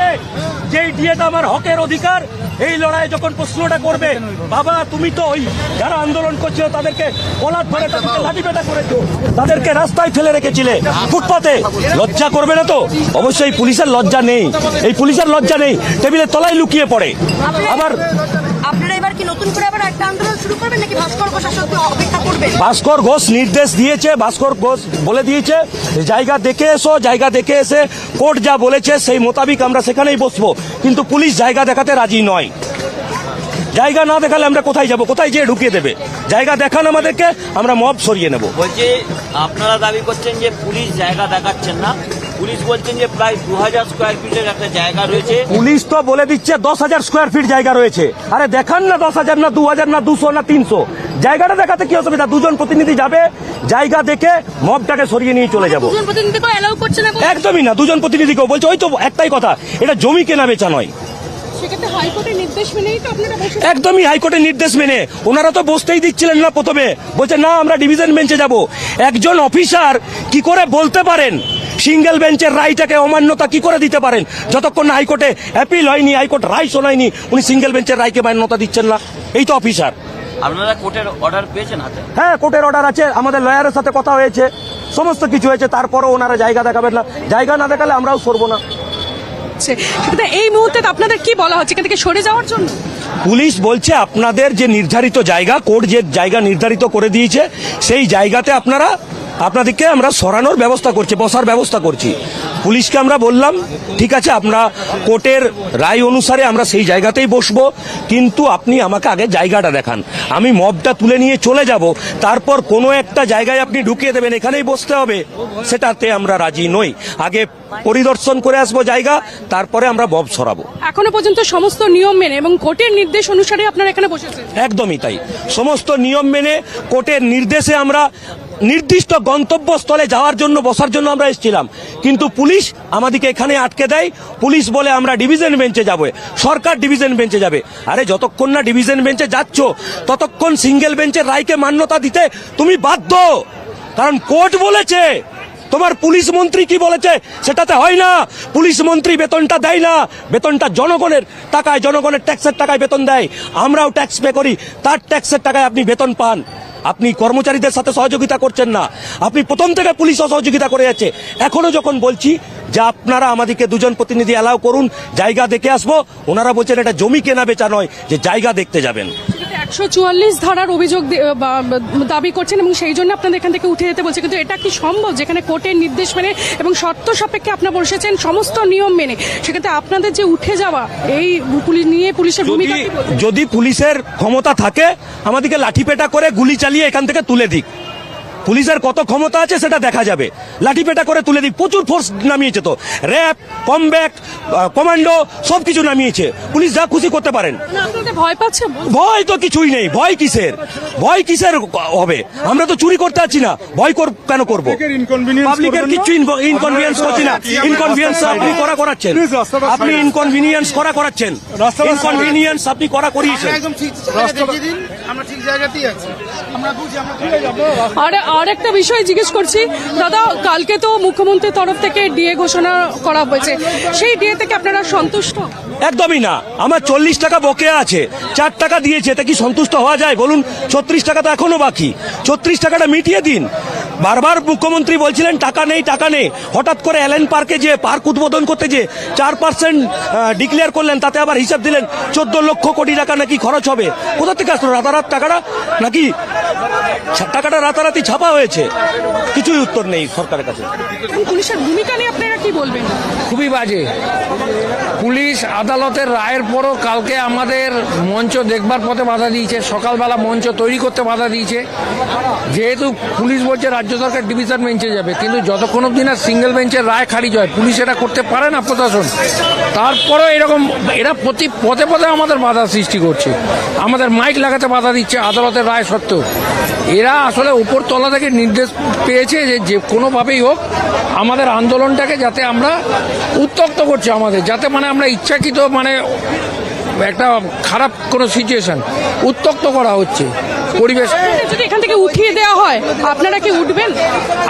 ডিএতে যে ডিএটা আমার হকের অধিকার এই লড়াই যখন প্রশ্নটা করবে বাবা তুমি তো ওই যারা আন্দোলন করছিল তাদেরকে কলার ধরে তাদেরকে লাঠিপেটা করেছ। তাদেরকে রাস্তায় ফেলে রেখেছিলে ফুটপাতে। লজ্জা করবে না তো? অবশ্যই পুলিশের লজ্জা নেই। এই পুলিশের লজ্জা নেই। টেবিলের তলায় লুকিয়ে পড়ে। আবার আপনারা এবার কি নতুন করে শুরু করবেন নাকি ভাস্কর ঘোষ শাসক অপেক্ষা করবেন ভাস্কর ঘোষ নির্দেশ দিয়েছে ভাস্কর ঘোষ বলে দিয়েছে জায়গা দেখে এসো জায়গা দেখে এসে কোর্ট যা বলেছে সেই মোতাবিক আমরা সেখানেই বসবো। কিন্তু পুলিশ জায়গা দেখাতে রাজি নয়। জায়গা না দেখালে আমরা কোথায় যাব? কোথায় যেয়ে ঢুকিয়ে দেবে? জায়গা দেখান আমাদেরকে আমরা মব সরিয়ে নেব। বলছে আপনারা দাবি করছেন যে পুলিশ জায়গা দেখাচ্ছেন না? পুলিশ বলছেন যে প্রায় দু হাজার স্কোয়ার ফিটের একটা জায়গা রয়েছে। পুলিশ তো বলে দিচ্ছে দশ হাজার স্কোয়ার ফিট জায়গা রয়েছে। আরে দেখান না দশ হাজার না দু হাজার না দুশো না তিনশো। জায়গাটা দেখাতে কি অসুবিধা? দুজন প্রতিনিধি যাবে জায়গা দেখে মবটাকে সরিয়ে নিয়ে চলে যাব। প্রতিনিধিকে অ্যালাউ করছে না বলে? একদমই না দুজন প্রতিনিধিকেও বলছে ওই তো একটাই কথা এটা জমি কেনা বেচা নয়। একদমই হাইকোর্টের নির্দেশ মেনে। ওনারা তো বসতেই দিচ্ছিলেন না প্রথমে। বলছে না আমরা ডিভিশন বেঞ্চে যাব। একজন অফিসার কি করে বলতে পারেন? সিঙ্গেল বেঞ্চের রায়টাকে অমান্যতা কি করে দিতে পারেন? যতক্ষণ না হাইকোর্টে অ্যাপিল হয়নি হাইকোর্ট রায় শোনায়নি উনি সিঙ্গেল বেঞ্চের রায়কে মান্যতা দিচ্ছেন না। এই তো অফিসার আপনারা কোর্টের অর্ডার পেয়েছেন হাতে? হ্যাঁ কোর্টের অর্ডার আছে আমাদের লয়ারের সাথে কথা হয়েছে সমস্ত কিছু হয়েছে তারপরও ওনারা জায়গা দেখাবেন না। জায়গা না দেখালে আমরাও সরবো না। হচ্ছে। এই মুহূর্তে আপনাদের কি বলা হচ্ছে? এখান থেকে সরে যাওয়ার জন্য? পুলিশ বলছে আপনাদের যে নির্ধারিত জায়গা, কোর্ট যে জায়গা নির্ধারিত করে দিয়েছে, সেই জায়গাতে আপনারা, আপনাদেরকে আমরা সরানোর ব্যবস্থা করছি, বসার ব্যবস্থা করছি। পুলিশকে আমরা বললাম ঠিক আছে আমরা কোর্টের রায় অনুসারে আমরা সেই জায়গাতেই বসবো কিন্তু আপনি আমাকে আগে জায়গাটা দেখান। আমি মবটা তুলে নিয়ে চলে যাব তারপর কোনো একটা জায়গায় আপনি ঢুকিয়ে দেবেন এখানেই বসতে হবে। সেটাতে আমরা রাজি নই। আগে পরিদর্শন করে আসব জায়গা তারপরে আমরা মব সরাবো। এখনও পর্যন্ত সমস্ত নিয়ম মেনে এবং কোর্টের নির্দেশ অনুসারে আপনারা এখানে বসেছেন? একদমই তাই। সমস্ত নিয়ম মেনে কোর্টের নির্দেশে আমরা নির্দিষ্ট গন্তব্যস্থলে যাওয়ার জন্য, বসার জন্য আমরা এসেছিলাম। কিন্তু পুলিশ আমাদেরকে এখানে আটকে দেয়। পুলিশ বলে আমরা ডিভিশন বেঞ্চে যাব। সরকার ডিভিশন বেঞ্চে যাবে। আরে যতক্ষণ না ডিভিশন বেঞ্চে যাচ্ছ, ততক্ষণ সিঙ্গেল বেঞ্চের রায়কে মান্যতা দিতে তুমি বাধ্য। কারণ কোর্ট বলেছে, তোমার পুলিশ মন্ত্রী কি বলেছে সেটাতে হয় না। পুলিশ মন্ত্রী বেতনটা দেয় না। বেতনটা জনগণের টাকায়, জনগণের ট্যাক্সের টাকায় বেতন দেয়। আমরাও ট্যাক্স পে করি। তার ট্যাক্সের টাকায় আপনি বেতন পান। আপনি কর্মচারীদের সাথে সহযোগিতা করছেন না। আপনি প্রথম থেকে পুলিশ সহযোগিতা করে যাচ্ছে। এখনও যখন বলছি যে আপনারা আমাদেরকে দুজন প্রতিনিধি অ্যালাউ করুন, জায়গা দেখে আসব, ওনারা বলছেন এটা জমি কেনা বেচা নয়, যে জায়গা দেখতে যাবেন। একশো চুয়াল্লিশ ধারার অভিযোগ দাবি করছেন এবং সেই জন্য আপনাদের এখান থেকে উঠে যেতে বলছে। কিন্তু এটা কি সম্ভব? যেখানে কোর্টের নির্দেশ মেনে এবং শর্ত সাপেক্ষে আপনারা বসেছেন সমস্ত নিয়ম মেনে। সেক্ষেত্রে আপনাদের যে উঠে যাওয়া এই পুলিশ নিয়ে পুলিশের ভূমিকা যদি পুলিশের ক্ষমতা থাকে আমাদেরকে লাঠিপেটা করে গুলি চালিয়ে এখান থেকে তুলে দিক। পুলিশের কত ক্ষমতা আছে সেটা দেখা যাবে। লাঠিপেটা করে তুলে দিক। প্রচুর ফোর্স নামিয়েছে তো। র্যাব কমব্যাক কমান্ডো সব কিছু নামিয়েছে। পুলিশ যা খুশি করতে পারেন। ভয় পাচ্ছে ভয় তো কিছুই নেই। ভয় কিসের? ভয় কিসের হবে? আমরা তো চুরি করতে পারছি না। ভয় কর কেন করব? পাবলিকের কিছু ইনকনভিনিয়েন্স করছি না। ইনকনভিনিয়েন্স আপনি করা করাচ্ছেন। আপনি ইনকনভিনিয়েন্স করা করাচ্ছেন। ইনকনভিনিয়েন্স আপনি করা করিয়েছেন। একদম ঠিক জায়গায় দিন। আমরা ঠিক জায়গাতেই আছি। আমরা বুঝি আমরা ফিরে যাব। আর আর একটা বিষয় জিজ্ঞেস করছি। দাদা কালকে তো মুখ্যমন্ত্রীর তরফ থেকে ডিএ ঘোষণা করা হয়েছে। সেই ডিএ থেকে আপনারা সন্তুষ্ট? একদমই না। আমার চল্লিশ টাকা বকেয়া আছে। চার টাকা দিয়েছে। তা কি সন্তুষ্ট হওয়া যায়? বলুন ছত্রিশ টাকা তো এখনও বাকি। ছত্রিশ টাকাটা মিটিয়ে দিন। বারবার মুখ্যমন্ত্রী বলছিলেন টাকা নেই টাকা নেই। হঠাৎ করে এলেন পার্কে যে পার্ক উদ্বোধন করতে যে চার পার্সেন্ট ডিক্লেয়ার করলেন তাতে আবার হিসাব দিলেন চোদ্দ লক্ষ কোটি টাকা নাকি খরচ হবে। কোথা থেকে আসলো? রাতারাত টাকাটা নাকি টাকাটা রাতারাতি ছাপা হয়েছে? কিছুই উত্তর নেই সরকারের কাছে। পুলিশের ভূমিকা নিয়ে আপনারা কি বলবেন? খুবই বাজে। পুলিশ আদালতের রায়ের পরও কালকে আমাদের মঞ্চ দেখবার পথে বাধা দিয়েছে। সকালবেলা মঞ্চ তৈরি করতে বাধা দিয়েছে। যেহেতু পুলিশ বলছে রাজ্য সরকার ডিভিশন বেঞ্চে যাবে। কিন্তু যতক্ষণ অব্দি না সিঙ্গেল বেঞ্চের রায় খারিজ হয়, পুলিশ এটা করতে পারে না প্রশাসন। তারপরেও এরকম, এরা প্রতি পথে পথে আমাদের বাধা সৃষ্টি করছে। আমাদের মাইক লাগাতে বাধা দিচ্ছে আদালতের রায় সত্ত্বেও। এরা আসলে উপর তলা থেকে নির্দেশ পেয়েছে যে যে কোনোভাবেই হোক আমাদের আন্দোলনটাকে যাতে আমরা উত্তক্ত করছে আমাদের, যাতে মানে আমরা ইচ্ছাকৃত মানে একটা খারাপ কোনো সিচুয়েশন উত্তক্ত করা হচ্ছে। পরিবেশ। যদি এখান থেকে উঠিয়ে দেওয়া হয় আপনারা কি উঠবেন?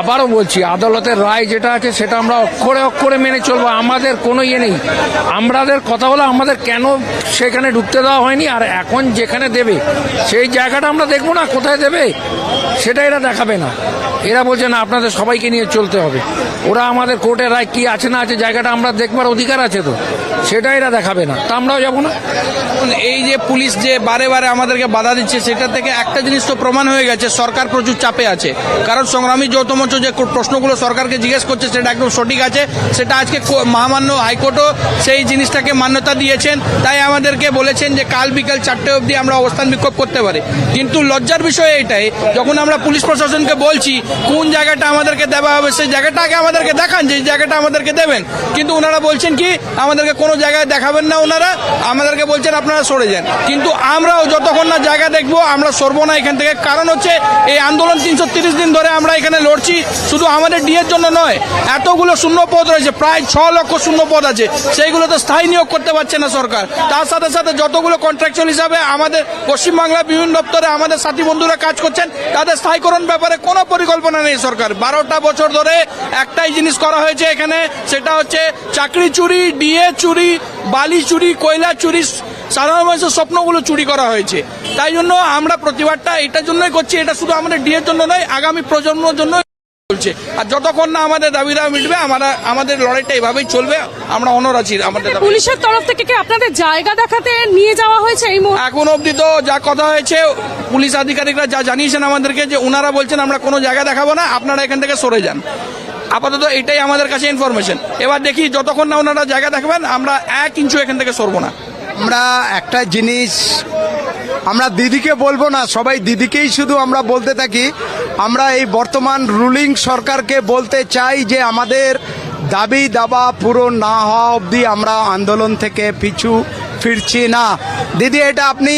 আবারও বলছি আদালতের রায় যেটা আছে সেটা আমরা অক্ষরে অক্ষরে মেনে চলবো আমাদের কোনো ইয়ে নেই। আমাদের কথা হলো আমাদের কেন সেখানে ঢুকতে দেওয়া হয়নি আর এখন যেখানে দেবে সেই জায়গাটা আমরা দেখব না কোথায় দেবে? সেটা এরা দেখাবে না। এরা বলছে, না, আপনাদের সবাইকে নিয়ে চলতে হবে। ওরা আমাদের কোর্টের রায় কি আছে না আছে জায়গাটা আমরা দেখবার অধিকার আছে তো। সেটা এরা দেখাবে না। তা আমরাও যাব না। এই যে পুলিশ যে বারে বারে আমাদেরকে বাধা দিচ্ছে, সেটা থেকে একটা জিনিস তো প্রমাণ হয়ে গেছে, সরকার প্রচুর চাপে আছে। কারণ সংগ্রামী যৌথ মঞ্চ যে প্রশ্নগুলো সরকারকে জিজ্ঞেস করছে, সেটা একদম সঠিক আছে। সেটা আজকে মহামান্য হাইকোর্টও সেই জিনিসটাকে মান্যতা দিয়েছেন। তাই আমাদেরকে বলেছেন যে, কাল বিকাল চারটে অবধি আমরা অবস্থান বিক্ষোভ করতে পারি। কিন্তু লজ্জার বিষয় এটাই যখন আমরা পুলিশ প্রশাসনকে বলছি, কোন জায়গাটা আমাদেরকে দেওয়া হবে, সেই জায়গাটা আগে আমাদেরকে দেখান, যে জায়গাটা আমাদেরকে দেবেন। কিন্তু ওনারা বলছেন কি, আমাদেরকে কোনো জায়গায় দেখাবেন না ওনারা, আমাদেরকে বলছেন আপনারা সরে যান। কিন্তু আমরাও যতক্ষণ না জায়গা দেখব, আমরা সরবো না এখান থেকে। কারণ হচ্ছে, এই আন্দোলন তিনশো দিন ধরে আমরা এখানে লড়ছি, শুধু আমাদের ডিএর জন্য নয়, এতগুলো শূন্য পদ রয়েছে, প্রায় ছ লক্ষ শূন্য পদ আছে। সেইগুলোতে স্থায়ী নিয়োগ করতে পারছে না সরকার। তার সাথে সাথে যতগুলো কন্ট্রাকচুয়াল হিসাবে আমাদের পশ্চিমবাংলার বিভিন্ন দপ্তরে আমাদের সাথী বন্ধুরা কাজ করছেন, তাদের স্থায়ীকরণ ব্যাপারে কোনো পরিকল্পনা নেই সরকার। বারোটা বছর ধরে একটাই জিনিস করা হয়েছে এখানে, সেটা হচ্ছে চাকরি চুরি, ডিএ চুরি, বালি চুরি, কয়লা চুরি, সাধারণ মানুষের স্বপ্নগুলো চুরি করা হয়েছে। তাই জন্য আমরা প্রতিবাদটা এটার জন্যই করছি, এটা শুধু আমাদের ডিএর জন্য নয়, আগামী প্রজন্মর জন্য চলছে আর যতক্ষণ না আমাদের দাবিরা মিটবে আমরা আমাদের লড়াইটা এভাবেই চলবে। আমরা অনর আছি আমাদের পুলিশের তরফ থেকে কি আপনাদের জায়গা দেখাতে নিয়ে যাওয়া হয়েছে এই মুহূর্তে? এখন অবধি তো যা কথা হয়েছে পুলিশ আধিকারিকরা যা জানিয়েছেন আমাদেরকে যে ওনারা বলছেন আমরা কোনো জায়গা দেখাবো না আপনারা এখান থেকে সরে যান। আপাতত এটাই আমাদের কাছে ইনফরমেশন এবার দেখি যতক্ষণ না ওনারা জায়গা দেখবেন আমরা এক ইঞ্চু এখান থেকে সরবো না। আমরা একটা জিনিস আমরা দিদিকে বলব না, সবাই দিদিকেই শুধু আমরা বলতে থাকি। আমরা এই বর্তমান রুলিং সরকারকে বলতে চাই যে আমাদের দাবি দাবা পূরণ না হওয়া অবধি আমরা আন্দোলন থেকে পিছু ফিরছি না। দিদি, এটা আপনি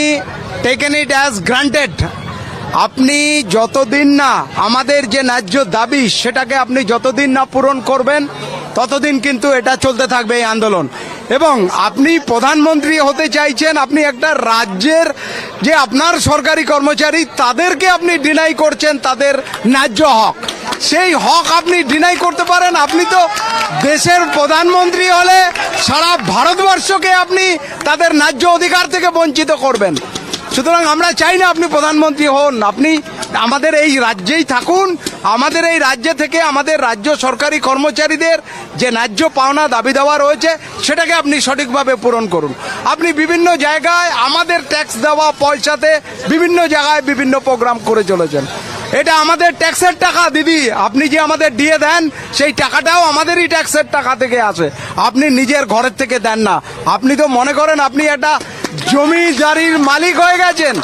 টেকেন ইট অ্যাজ গ্রান্টেড আপনি যতদিন না আমাদের যে ন্যায্য দাবি, সেটাকে আপনি যতদিন না পূরণ করবেন, ততদিন কিন্তু এটা চলতে থাকবে এই আন্দোলন। এবং আপনি প্রধানমন্ত্রী হতে চাইছেন, আপনি একটা রাজ্যের যে আপনার সরকারি কর্মচারী, তাদেরকে আপনি ডিনাই করছেন, তাদের ন্যায্য হক। সেই হক আপনি ডিনাই করতে পারেন, আপনি তো দেশের প্রধানমন্ত্রী হলে সারা ভারতবর্ষকে আপনি তাদের ন্যায্য অধিকার থেকে বঞ্চিত করবেন। সুতরাং আমরা চাই না আপনি প্রধানমন্ত্রী হন, আপনি আমাদের এই রাজ্যেই থাকুন আমাদের এই রাজ্য থেকে আমাদের রাজ্য সরকারি কর্মচারীদের যে ন্যায্য পাওনা দাবি দেওয়া রয়েছে, সেটাকে আপনি সঠিকভাবে পূরণ করুন। আপনি বিভিন্ন জায়গায় আমাদের ট্যাক্স দেওয়া পয়সাতে বিভিন্ন জায়গায় বিভিন্ন প্রোগ্রাম করে চলেছেন। এটা আমাদের ট্যাক্সের টাকা, দিদি। আপনি যে আমাদের দিয়ে দেন, সেই টাকাটাও আমাদেরই ট্যাক্সের টাকা থেকে আসে। আপনি নিজের ঘরের থেকে দেন না। আপনি তো মনে করেন আপনি একটা জমিদারির মালিক হয়ে গেছেন।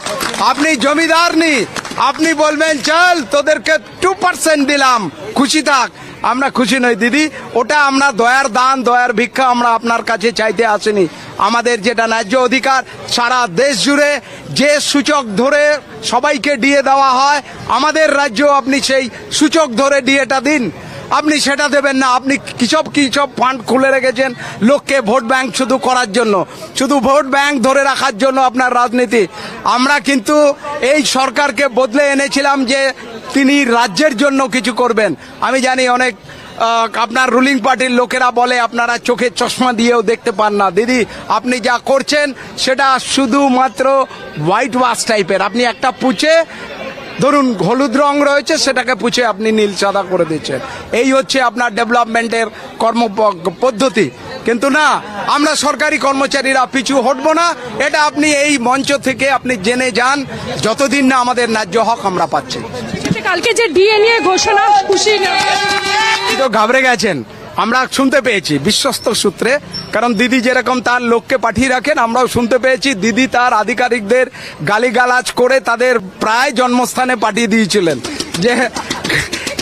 আপনি জমিদার নি। আপনি বলবেন, চল, তোদেরকে টু পার্সেন্ট দিলাম। খুশি থাক। আমরা খুশি নই, দিদি। ওটা আমরা দয়ার দান, দয়ার ভিক্ষা আমরা আপনার কাছে চাইতে আসেনি। আমাদের যেটা ন্যায্য অধিকার, সারা দেশ জুড়ে যে সূচক ধরে সবাইকে দিয়ে দেওয়া হয়, আমাদের রাজ্য আপনি সেই সূচক ধরে দিয়েটা দিন। আপনি সেটা দেবেন না। আপনি কিসব কিসব ফান্ড খুলে রেখেছেন? লোককে ভোট ব্যাংক শুধু করার জন্য। শুধু ভোট ব্যাংক ধরে রাখার জন্য আপনার রাজনীতি। আমরা কিন্তু এই সরকারকে বদলে এনেছিলাম যে তিনি রাজ্যের জন্য কিছু করবেন। আমি জানি অনেক আপনার রুলিং পার্টির লোকেরা বলে, আপনারা চোখে চশমা দিয়েও দেখতে পান না। দিদি, আপনি যা করছেন, সেটা শুধুমাত্র হোয়াইট ওয়াশ টাইপের আপনি একটা পুচে ধরুন হলুদ রং রয়েছে সেটাকে পুছে আপনি নীল সাদা করে দিচ্ছেন। এই হচ্ছে আপনার ডেভেলপমেন্টের কর্ম পদ্ধতি। কিন্তু না আমরা সরকারি কর্মচারীরা পিছু হটবো না। এটা আপনি এই মঞ্চ থেকে আপনি জেনে যান যতদিন না আমাদের ন্যায্য হক আমরা পাচ্ছি। কালকে যে ডিএ নিয়ে ঘোষণা খুশি না? তো ঘাবড়ে গেছেন। আমরা শুনতে পেয়েছি বিশ্বস্ত সূত্রে কারণ দিদি যেরকম তার লোককে পাঠিয়ে রাখেন, আমরাও শুনতে পেয়েছি, দিদি তার আধিকারিকদের গালিগালাজ করে তাদের প্রায় জন্মস্থানে পাঠিয়ে দিয়েছিলেন। যে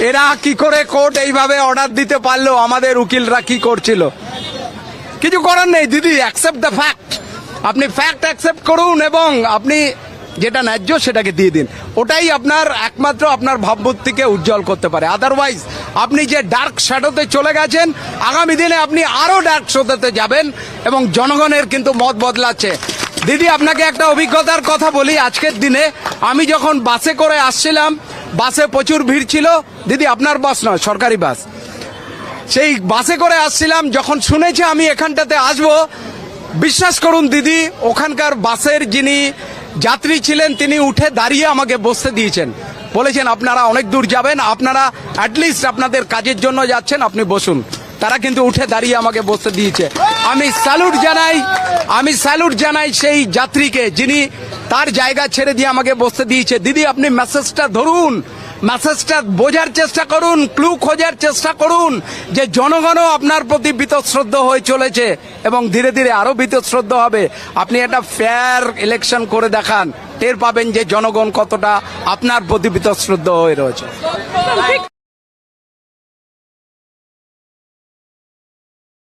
এরা কি করে কোর্ট এইভাবে অর্ডার দিতে পারল, আমাদের উকিলরা কি করছিল? কিছু করার নেই, দিদি অ্যাকসেপ্ট দ্য ফ্যাক্ট আপনি ফ্যাক্ট অ্যাকসেপ্ট করুন এবং আপনি যেটা ন্যায্য সেটাকে দিয়ে দিন। ওটাই আপনার একমাত্র আপনার ভাবমূর্তিকে উজ্জ্বল করতে পারে। আদারওয়াইজ আপনি যে ডার্ক শ্যাডোতে চলে গেছেন, আগামী দিনে আপনি আরও ডার্ক শ্যাডোতে যাবেন এবং জনগণের কিন্তু মত বদলাচ্ছে। দিদি, আপনাকে একটা অভিজ্ঞতার কথা বলি আজকের দিনে। আমি যখন বাসে করে আসছিলাম বাসে প্রচুর ভিড় ছিল। দিদি, আপনার বাস নয়, সরকারি বাস সেই বাসে করে আসছিলাম, যখন শুনেছি আমি এখানটাতে আসব, বিশ্বাস করুন দিদি, ওখানকার বাসের যিনি যাত্রী ছিলেন, তিনি উঠে দাঁড়িয়ে আমাকে বসতে দিয়েছেন। বলেছেন, আপনারা অনেক দূর যাবেন, আপনারা অ্যাটলিস্ট আপনাদের কাজের জন্য যাচ্ছেন, আপনি বসুন। তারা কিন্তু উঠে দাঁড়িয়ে আমাকে বসতে দিয়েছে। আমি স্যালুট জানাই, আমি স্যালুট জানাই সেই যাত্রীকে, যিনি তার জায়গা ছেড়ে দিয়ে আমাকে বসতে দিয়েছে। দিদি, আপনি মেসেজটা ধরুন। মেসেজটা বোঝার চেষ্টা করুন ক্লু খোঁজার চেষ্টা করুন যে জনগণও আপনার প্রতি বীতশ্রদ্ধ হয়ে চলেছে এবং ধীরে ধীরে আরও বীতশ্রদ্ধ হবে। আপনি একটা ফেয়ার ইলেকশন করে দেখান, টের পাবেন যে জনগণ কতটা আপনার প্রতি বীতশ্রদ্ধ হয়ে রয়েছে।